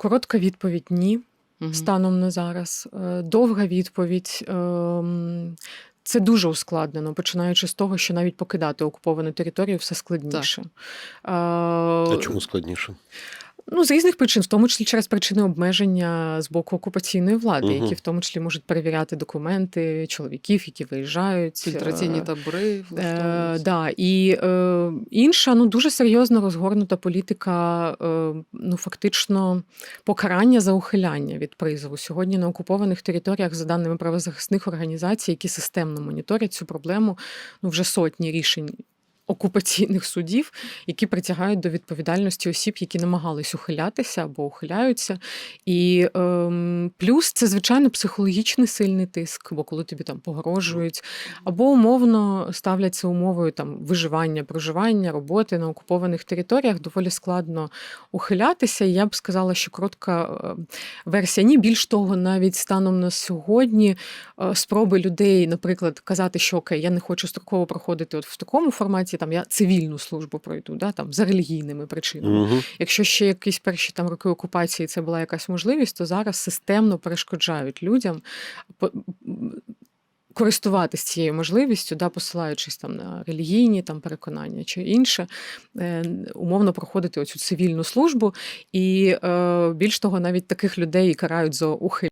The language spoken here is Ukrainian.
Коротка відповідь ні. Угу. станом на зараз. Е, Довга відповідь. ем, Це дуже ускладнено, починаючи з того, що навіть покидати окуповану територію все складніше. Так. А чому складніше? Ну, з різних причин, в тому числі через причини обмеження з боку окупаційної влади, Мгм. які в тому числі можуть перевіряти документи чоловіків, які виїжджають. Фільтраційні Е, табори Е, да, і е, інша ну дуже серйозно розгорнута політика, е, ну фактично покарання за ухиляння від призову. Сьогодні на окупованих територіях, за даними правозахисних організацій, які системно моніторять цю проблему, ну вже сотні рішень. Окупаційних судів, які притягають до відповідальності осіб, які намагались ухилятися або ухиляються. І ем, плюс це, звичайно, психологічний сильний тиск, бо коли тобі там погрожують, або умовно ставляться умовою там виживання, проживання, роботи на окупованих територіях. Доволі складно ухилятися. І я б сказала, що коротка е, версія. Ні, більш того, навіть станом на сьогодні е, спроби людей, наприклад, казати, що окей, я не хочу строково проходити от в такому форматі, там я цивільну службу пройду, да, там за релігійними причинами. Угу. Якщо ще якісь перші там роки окупації це була якась можливість, то зараз системно перешкоджають людям користуватись цією можливістю, да, посилаючись там на релігійні там переконання чи інше, е, умовно проходити оцю цивільну службу. І е, більш того, навіть таких людей карають за ухиляння.